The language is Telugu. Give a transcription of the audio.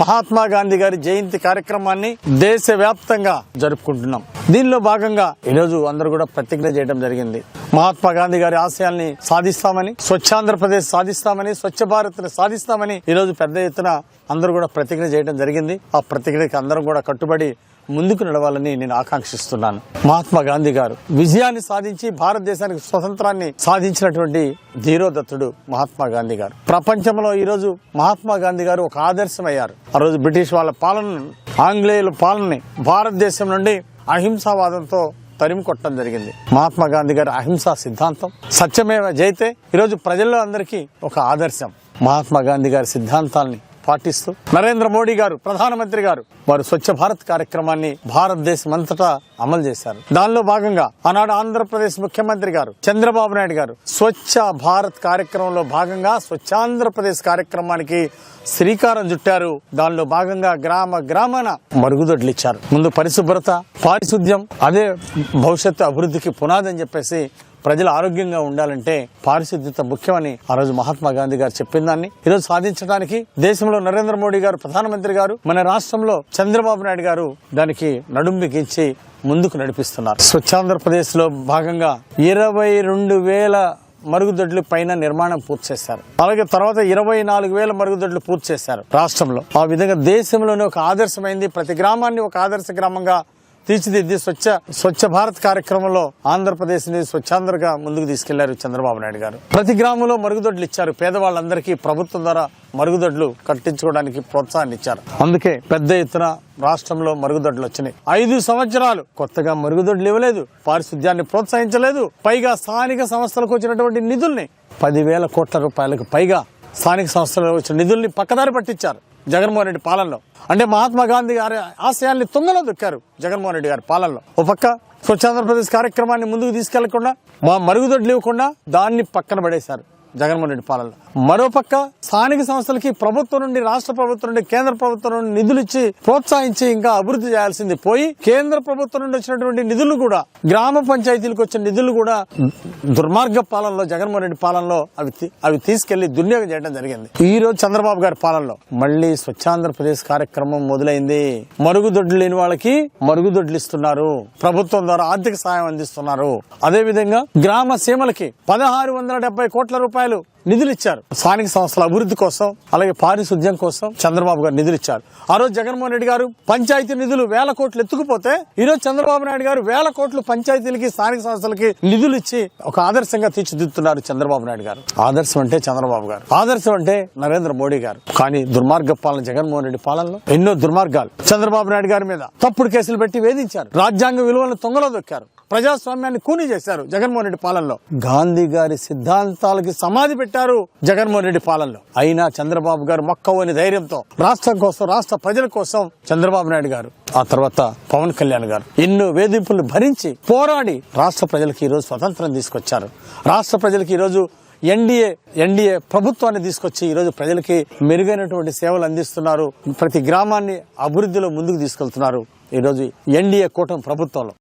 మహాత్మా గాంధీ గారి జయంతి కార్యక్రమాన్ని దేశవ్యాప్తంగా జరుపుకుంటున్నాం. దీనిలో భాగంగా ఈరోజు అందరూ కూడా ప్రతిజ్ఞ చేయడం జరిగింది. మహాత్మా గాంధీ గారి ఆశయాల్ని సాధిస్తామని స్వచ్ఛాంధ్రప్రదేశ్ సాధిస్తామని స్వచ్ఛ భారత్ సాధిస్తామని ఈరోజు పెద్ద ఎత్తున అందరూ కూడా ప్రతిజ్ఞ చేయడం జరిగింది. ఆ ప్రతిజ్ఞకి అందరం కూడా కట్టుబడి ముందుకు నడవాలని నేను ఆకాంక్షిస్తున్నాను. మహాత్మా గాంధీ గారు విజయాన్ని సాధించి భారతదేశానికి స్వతంత్రాన్ని సాధించినటువంటి ధీరోదత్తుడు మహాత్మా గాంధీ గారు. ప్రపంచంలో ఈరోజు మహాత్మా గాంధీ గారు ఒక ఆదర్శం అయ్యారు ఆ రోజు బ్రిటిష్ వాళ్ళ పాలన ఆంగ్లేయుల పాలనని భారతదేశం నుండి అహింసావాదంతో తరిమి కొట్టడం జరిగింది. మహాత్మా గాంధీ గారి అహింసా సిద్ధాంతం సత్యమేవ జైతే ఈరోజు ప్రజల్లో అందరికీ ఒక ఆదర్శం. మహాత్మా గాంధీ గారి సిద్ధాంతాల్ని పాటిస్తూ నరేంద్ర మోడీ గారు ప్రధానమంత్రి గారు వారు స్వచ్ఛ భారత్ కార్యక్రమాన్ని భారతదేశం అంతటా అమలు చేశారు. దానిలో భాగంగా ఆనాడు ఆంధ్రప్రదేశ్ ముఖ్యమంత్రి గారు చంద్రబాబు నాయుడు గారు స్వచ్ఛ భారత్ కార్యక్రమంలో భాగంగా స్వచ్ఛాంధ్రప్రదేశ్ కార్యక్రమానికి శ్రీకారం చుట్టారు. దానిలో భాగంగా గ్రామ గ్రామాన మరుగుదొడ్లు ఇచ్చారు. ముందు పరిశుభ్రత పారిశుద్ధ్యం అదే భవిష్యత్తు అభివృద్ధికి పునాదని చెప్పేసి ప్రజలు ఆరోగ్యంగా ఉండాలంటే పారిశుద్ధ్యత ముఖ్యమని ఆ రోజు మహాత్మా గాంధీ గారు చెప్పిన దాన్ని. ఈరోజు సాధించడానికి దేశంలో నరేంద్ర మోడీ గారు ప్రధానమంత్రి గారు మన రాష్ట్రంలో చంద్రబాబు నాయుడు గారు దానికి నడుం బిగించి ముందుకు నడిపిస్తున్నారు. స్వచ్ఛాంధ్రప్రదేశ్లో భాగంగా ఇరవై రెండు వేల మరుగుదొడ్లు పైన నిర్మాణం పూర్తి చేశారు. అలాగే తర్వాత ఇరవై నాలుగు వేల మరుగుదొడ్లు పూర్తి చేశారు రాష్ట్రంలో. ఆ విధంగా దేశంలోనే ఒక ఆదర్శమైంది. ప్రతి గ్రామాన్ని ఒక ఆదర్శ గ్రామంగా తీర్చిదిద్ది స్వచ్ఛ స్వచ్ఛ భారత్ కార్యక్రమంలో ఆంధ్రప్రదేశ్ని స్వచ్ఛాంధ్రగా ముందుకు తీసుకెళ్ళారు చంద్రబాబు నాయుడు గారు. ప్రతి గ్రామంలో మరుగుదొడ్లు ఇచ్చారు. పేదవాళ్ళందరికీ ప్రభుత్వం ద్వారా మరుగుదొడ్లు కట్టించుకోవడానికి ప్రోత్సాహాన్ని ఇచ్చారు. అందుకే పెద్ద ఎత్తున రాష్ట్రంలో మరుగుదొడ్లు వచ్చినాయి. ఐదు సంవత్సరాలు కొత్తగా మరుగుదొడ్లు ఇవ్వలేదు పారిశుద్ధ్యాన్ని ప్రోత్సహించలేదు పైగా స్థానిక సంస్థలకు వచ్చినటువంటి నిధుల్ని పదివేల కోట్ల రూపాయలకు పైగా స్థానిక సంస్థలకు వచ్చిన నిధుల్ని పక్కదారి పట్టించారు. జగన్మోహన్ రెడ్డి పాలనలో. అంటే మహాత్మా గాంధీ గారి ఆశయాల్ని తుంగలో దొక్కారు జగన్మోహన్ రెడ్డి గారి పాలనలో. ఓ పక్క స్వచ్ఛాంధ్రప్రదేశ్ కార్యక్రమాన్ని ముందుకు తీసుకెళ్ళకుండా మా మరుగుదొడ్లు ఇవ్వకుండా దాన్ని పక్కన పడేశారు. జగన్మోహన్ రెడ్డి పాలనలో మరోపక్క స్థానిక సంస్థలకి ప్రభుత్వం నుండి రాష్ట్ర ప్రభుత్వం నుండి కేంద్ర ప్రభుత్వం నుండి నిధులు ఇచ్చి ప్రోత్సహించి ఇంకా అభివృద్ధి చేయాల్సింది పోయి కేంద్ర ప్రభుత్వం నుండి వచ్చినటువంటి నిధులు కూడా గ్రామ పంచాయతీలకు వచ్చిన నిధులు కూడా దుర్మార్గ పాలనలో జగన్మోహన్ రెడ్డి పాలనలో అవి తీ- అవి తీసుకెళ్ళి దుర్వినియోగం చేయడం జరిగింది. ఈ రోజు చంద్రబాబు గారి పాలనలో మళ్ళీ స్వచ్ఛాంధ్రప్రదేశ్ కార్యక్రమం మొదలైంది. మరుగుదొడ్లు లేని వాళ్ళకి మరుగుదొడ్లు ఇస్తున్నారు. ప్రభుత్వం ద్వారా ఆర్థిక సాయం అందిస్తున్నారు. అదేవిధంగా గ్రామ సీమలకి పదహారు వందల డెబ్బై కోట్ల రూపాయలు నిధులు ఇచ్చారు స్థానిక సంస్థల అభివృద్ధి కోసం అలాగే పారిశుద్ధ్యం కోసం చంద్రబాబు గారు నిధులు ఇచ్చారు ఆ రోజు జగన్మోహన్ రెడ్డి గారు పంచాయతీ నిధులు వేల కోట్లు ఎత్తుకుపోతే ఈ రోజు చంద్రబాబు నాయుడు గారు వేల కోట్లు పంచాయతీలకి స్థానిక సంస్థలకి నిధులు ఇచ్చి ఒక ఆదర్శంగా తీర్చిదిద్దుతున్నారు చంద్రబాబు నాయుడు గారు. ఆదర్శం అంటే చంద్రబాబు గారు. ఆదర్శం అంటే నరేంద్ర మోడీ గారు. కానీ దుర్మార్గ పాలన జగన్మోహన్ రెడ్డి పాలనలో ఎన్నో దుర్మార్గాలు చంద్రబాబు నాయుడు గారి మీద తప్పుడు కేసులు పెట్టి వేధించారు. రాజ్యాంగ విలువలను తొంగలో దొక్కారు. ప్రజాస్వామ్యాన్ని కూని చేశారు జగన్మోహన్ రెడ్డి పాలనలో. గాంధీ గారి సిద్ధాంతాలకి సమాధి పెట్టారు జగన్మోహన్ రెడ్డి పాలనలో. అయినా చంద్రబాబు గారు మొక్కవని ధైర్యంతో రాష్ట్రం కోసం రాష్ట్ర ప్రజల కోసం చంద్రబాబు నాయుడు గారు ఆ తర్వాత పవన్ కళ్యాణ్ గారు ఎన్నో వేధింపులు భరించి పోరాడి రాష్ట్ర ప్రజలకు ఈ రోజు స్వతంత్రం తీసుకొచ్చారు. రాష్ట్ర ప్రజలకు ఈ రోజు ఎన్డీఏ ఎన్డీఏ ప్రభుత్వాన్ని తీసుకొచ్చి ఈ రోజు ప్రజలకి మెరుగైనటువంటి సేవలు అందిస్తున్నారు. ప్రతి గ్రామాన్ని అభివృద్ధిలో ముందుకు తీసుకెళ్తున్నారు. ఈ రోజు ఎన్డీఏ కూటమి ప్రభుత్వంలో.